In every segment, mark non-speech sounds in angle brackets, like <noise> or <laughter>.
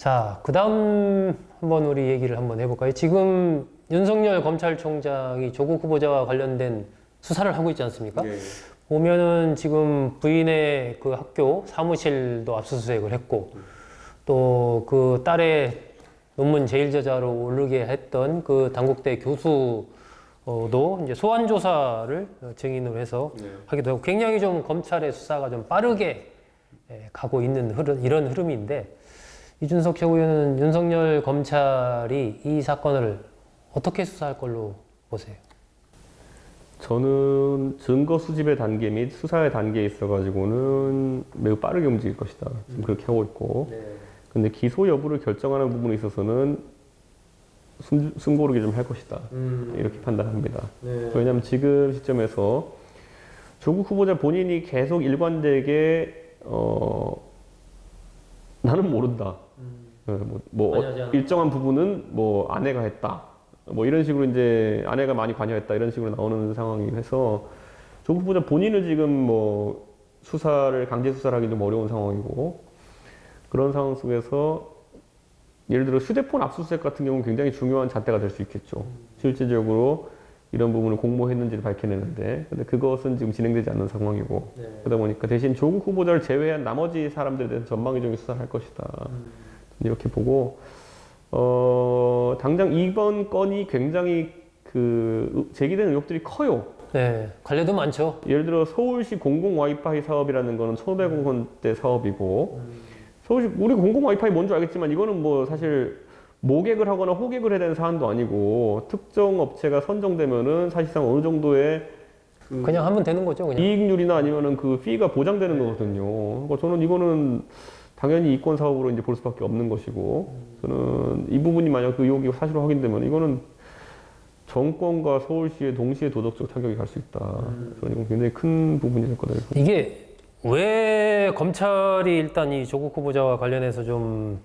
자, 그 다음 한번 우리 얘기를 한번 해볼까요? 지금 윤석열 검찰총장이 조국 후보자와 관련된 수사를 하고 있지 않습니까? 예. 보면은 지금 부인의 그 학교 사무실도 압수수색을 했고 또 그 딸의 논문 제일저자로 오르게 했던 그 당국대 교수도 이제 소환 조사를 증인으로 해서 네. 하기도 하고 굉장히 좀 검찰의 수사가 좀 빠르게 예, 가고 있는 흐름 이런 흐름인데 이준석 최고위원은 윤석열 검찰이 이 사건을 어떻게 수사할 걸로 보세요? 저는 증거 수집의 단계 및 수사의 단계에 있어가지고는 매우 빠르게 움직일 것이다. 지금 그렇게 하고 있고. 근데 기소 여부를 결정하는 부분에 있어서는 숨, 숨 고르기 좀할 것이다. 이렇게 판단합니다. 왜냐하면 지금 시점에서 조국 후보자 본인이 계속 일관되게 어, 나는 모른다. 어, 뭐, 뭐 어, 관여하지 않았다. 일정한 부분은 뭐 아내가 했다. 뭐 이런 식으로 이제 아내가 많이 관여했다 이런 식으로 나오는 상황이라서 조국 후보자 본인을 지금 뭐 수사를 강제 수사를 하기 좀 어려운 상황이고 그런 상황 속에서 예를 들어 휴대폰 압수수색 같은 경우는 굉장히 중요한 잣대가 될 수 있겠죠. 실질적으로 이런 부분을 공모했는지를 밝혀내는데, 근데 그것은 지금 진행되지 않는 상황이고, 그러다 보니까 대신 조국 후보자를 제외한 나머지 사람들에 대해서 전방위적인 수사를 할 것이다. 이렇게 보고, 어, 당장 이번 건이 굉장히 그 제기된 의혹들이 커요. 네, 관례도 많죠. 예를 들어 서울시 공공 와이파이 사업이라는 거는 1,500억 원대 사업이고 서울시 우리 공공 와이파이 뭔지 알겠지만 이거는 뭐 사실 모객을 하거나 호객을 해야 되는 사안도 아니고 특정 업체가 선정되면은 사실상 어느 정도의 그 그냥 하면 되는 거죠, 그냥. 이익률이나 아니면은 그 피가 보장되는 거거든요. 그러니까 저는 이거는 당연히 이권 사업으로 이제 볼 수밖에 없는 것이고 저는 이 부분이 만약 그 의혹이 사실로 확인되면 이거는 정권과 서울시의 동시에 도덕적 타격이 갈 수 있다. 저는 이건 굉장히 큰 부분이 될 거다. 이게 왜 검찰이 일단 이 조국 후보자와 관련해서 좀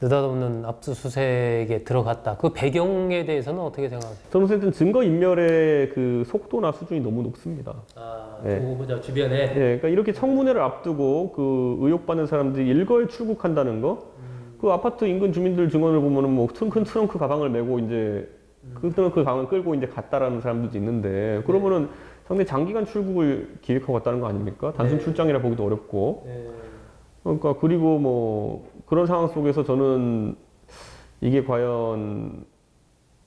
느닷없는 압수수색에 들어갔다. 그 배경에 대해서는 어떻게 생각하세요? 저는 어쨌든 증거 인멸의 그 속도나 수준이 너무 높습니다. 아, 네. 조국 후보자 주변에 예, 그러니까 이렇게 청문회를 앞두고 그 의혹받는 사람들이 일거에 출국한다는 거, 그 아파트 인근 주민들 증언을 보면은 뭐큰 트렁크 가방을 메고 이제 그 트렁크 가방을 끌고 이제 갔다라는 사람들도 있는데 그러면은 상당히 장기간 출국을 기획하고 갔다는 거 아닙니까? 단순 출장이라 보기도 어렵고. 그러니까 그리고 뭐 그런 상황 속에서 저는 이게 과연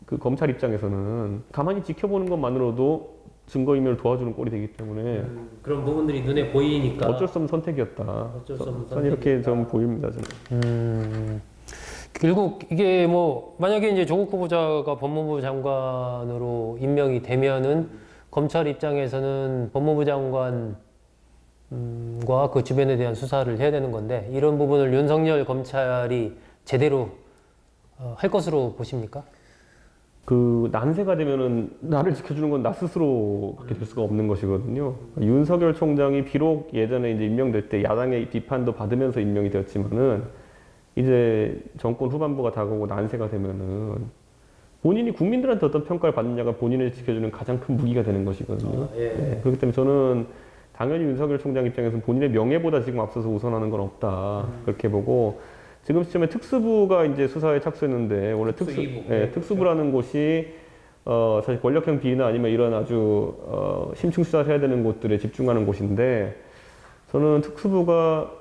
그 검찰 입장에서는 가만히 지켜보는 것만으로도 증거인멸을 도와주는 꼴이 되기 때문에 그런 부분들이 눈에 보이니까 어쩔 수 없는 선택이었다. 어쩔 수 없는 저는 이렇게. 좀 보입니다. 저는. 음, 결국 이게 뭐 만약에 이제 조국 후보자가 법무부 장관으로 임명이 되면은 검찰 입장에서는 법무부 장관 과 그 주변에 대한 수사를 해야 되는 건데 이런 부분을 윤석열 검찰이 제대로 어, 할 것으로 보십니까? 그 난세가 되면은 나를 지켜주는 건 나 스스로 그렇게 될 수가 없는 것이거든요. 윤석열 총장이 비록 예전에 이제 임명될 때 야당의 비판도 받으면서 임명이 되었지만은 이제 정권 후반부가 다가오고 난세가 되면은 본인이 국민들한테 어떤 평가를 받느냐가 본인을 지켜주는 가장 큰 무기가 되는 것이거든요. 네, 그렇기 때문에 저는 당연히 윤석열 총장 입장에서는 본인의 명예보다 지금 앞서서 우선하는 건 없다 그렇게 보고 지금 시점에 특수부가 이제 수사에 착수했는데 원래 특수. 예, 특수부라는 곳이 어 사실 권력형 비리나 아니면 이런 아주 어 심층 수사를 해야 되는 곳들에 집중하는 곳인데 저는 특수부가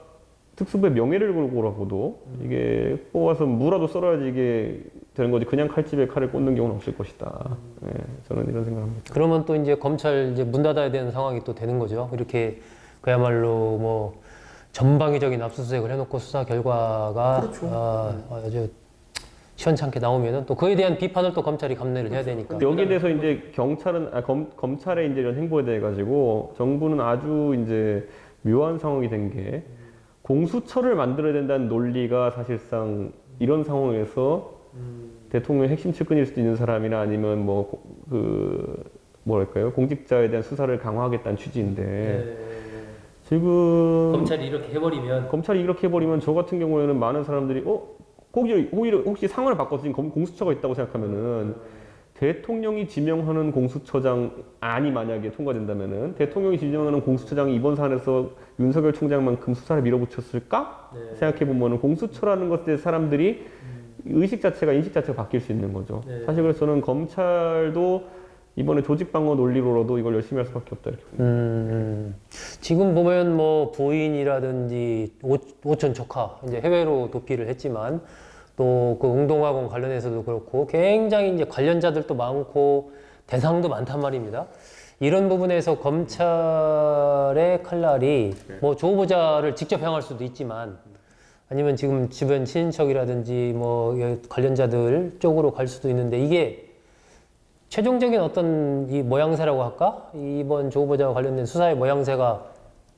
특수부의 명예를 걸고라고도 이게 뽑아서 무라도 썰어야지 이게 되는 거지 그냥 칼집에 칼을 꽂는 경우는 없을 것이다. 예, 저는 이런 생각합니다. 그러면 또 이제 검찰 이제 문 닫아야 되는 상황이 또 되는 거죠. 이렇게 그야말로 뭐 전방위적인 압수수색을 해놓고 수사 결과가 아, 아주 시원찮게 나오면은 또 그에 대한 비판을 또 검찰이 감내를 해야 되니까. 근데 여기에 대해서 이제 경찰은 아, 검, 검찰의 이제 이런 행보에 대해 가지고 정부는 아주 이제 묘한 상황이 된 게 공수처를 만들어야 된다는 논리가 사실상 이런 상황에서 대통령 핵심 측근일 수도 있는 사람이나 아니면 뭐 그 뭐랄까요? 공직자에 대한 수사를 강화하겠다는 취지인데 지금 검찰이 이렇게 해버리면 검찰이 이렇게 해버리면 저 같은 경우에는 많은 사람들이 어? 오히려 혹시 상황을 바꿔서 지금 검- 공수처가 있다고 생각하면은 대통령이 지명하는 공수처장안이 만약에 통과된다면은 대통령이 지명하는 공수처장이 이번 사안에서 윤석열 총장만큼 수사를 밀어붙였을까 생각해 보면은 공수처라는 것에 대해 사람들이 의식 자체가 인식 자체가 바뀔 수 있는 거죠. 네. 사실 그래서 저는 검찰도 이번에 조직 방어 논리로라도 이걸 열심히 할 수밖에 없다 이렇게. 음, 지금 보면 뭐 부인이라든지 오, 오촌 조카 이제 해외로 도피를 했지만 또 그 운동학원 관련해서도 그렇고 굉장히 이제 관련자들도 많고 대상도 많단 말입니다. 이런 부분에서 검찰의 칼날이 뭐조 후보자를 직접 향할 수도 있지만 아니면 지금 주변 친인척이라든지 뭐 관련자들 쪽으로 갈 수도 있는데 이게 최종적인 어떤 이 모양새라고 할까? 이번 조 후보자와 관련된 수사의 모양새가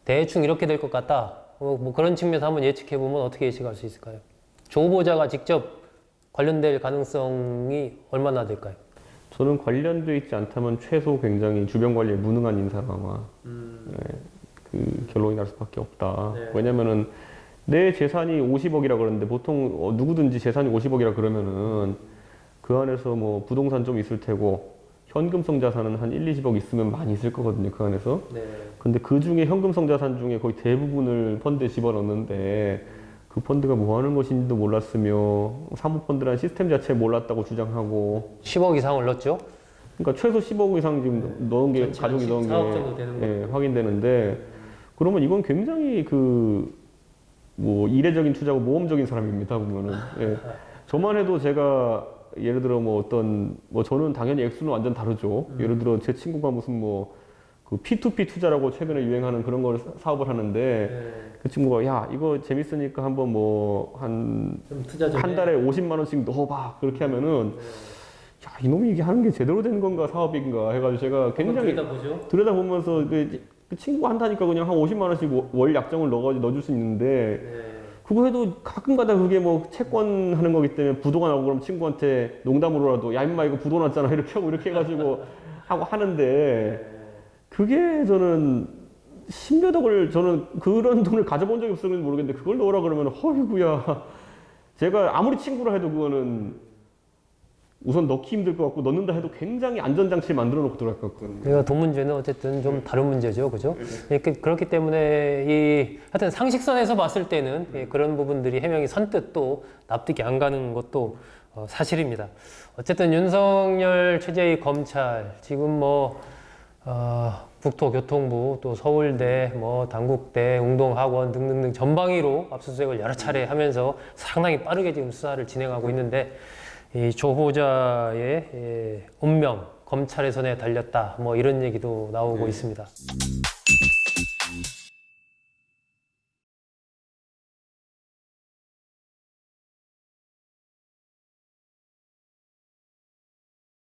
대충 이렇게 될 것 같다. 어, 뭐 그런 측면에서 한번 예측해 보면 어떻게 예측할 수 있을까요? 조 후보자가 직접 관련될 가능성이 얼마나 될까요? 저는 관련돼 있지 않다면 최소 굉장히 주변 관리에 무능한 인사가 아마 네, 그 결론이 날 수밖에 없다. 네. 왜냐면은 내 재산이 50억이라 그러는데 보통 어, 누구든지 재산이 50억이라 그러면은 그 안에서 뭐 부동산 좀 있을 테고 현금성 자산은 한 1, 20억 있으면 많이 있을 거거든요. 그 안에서. 네. 근데 그 중에 현금성 자산 중에 거의 대부분을 펀드에 집어넣는데 그 펀드가 뭐 하는 것인지도 몰랐으며 사모펀드라는 시스템 자체 몰랐다고 주장하고 10억 이상을 넣었죠? 그러니까 최소 10억 이상 지금 넣은 게 가족이 넣은 14억 정도 되는 게 예, 확인되는데 그러면 이건 굉장히 그 뭐 이례적인 투자고 모험적인 사람입니다 보면은 예. 저만 해도 제가 예를 들어 뭐 어떤 뭐 저는 당연히 액수는 완전 다르죠 예를 들어 제 친구가 무슨 뭐 그 P2P 투자라고 최근에 유행하는 그런 걸 사- 사업을 하는데 네. 그 친구가 야 이거 재밌으니까 한번 뭐한좀 투자 좀한 해. 달에 50만 원씩 넣어봐 그렇게 하면은 야 이놈이 이게 하는 게 제대로 된 건가 사업인가 해가지고 제가 굉장히 보죠. 들여다 보면서 그, 그 친구가 한다니까 그냥 한 50만 원씩 월- 월 약정을 넣어가지고 넣어줄 수 있는데 네. 그거 해도 가끔가다 그게 뭐 채권 하는 거기 때문에 부도가 나고 그럼 친구한테 농담으로라도 야 임마 이거 부도 났잖아 <laughs> 이렇게 하고 이렇게 해가지고 하고 하는데 그게 저는 십몇 억을 저는 그런 돈을 가져본 적이 없어서 모르겠는데 그걸 넣으라 그러면 허이구야 제가 아무리 친구라 해도 그거는 우선 넣기 힘들 것 같고 넣는다 해도 굉장히 안전장치를 만들어 놓고 들어갈 것 같거든요. 그러니까 돈 문제는 어쨌든 좀 다른 문제죠, 그죠? 이렇게 그렇기 때문에 이 하여튼 상식선에서 봤을 때는 예, 그런 부분들이 해명이 선뜻 또 납득이 안 가는 것도 어, 사실입니다. 어쨌든 윤석열 최재의 검찰 지금 뭐 어, 국토교통부 또 서울대 뭐 당국대 웅동학원 등등등 전방위로 압수수색을 여러 차례 하면서 상당히 빠르게 지금 수사를 진행하고 있는데 이조 후보자의 예, 운명 검찰의 손에 달렸다 뭐 이런 얘기도 나오고 있습니다.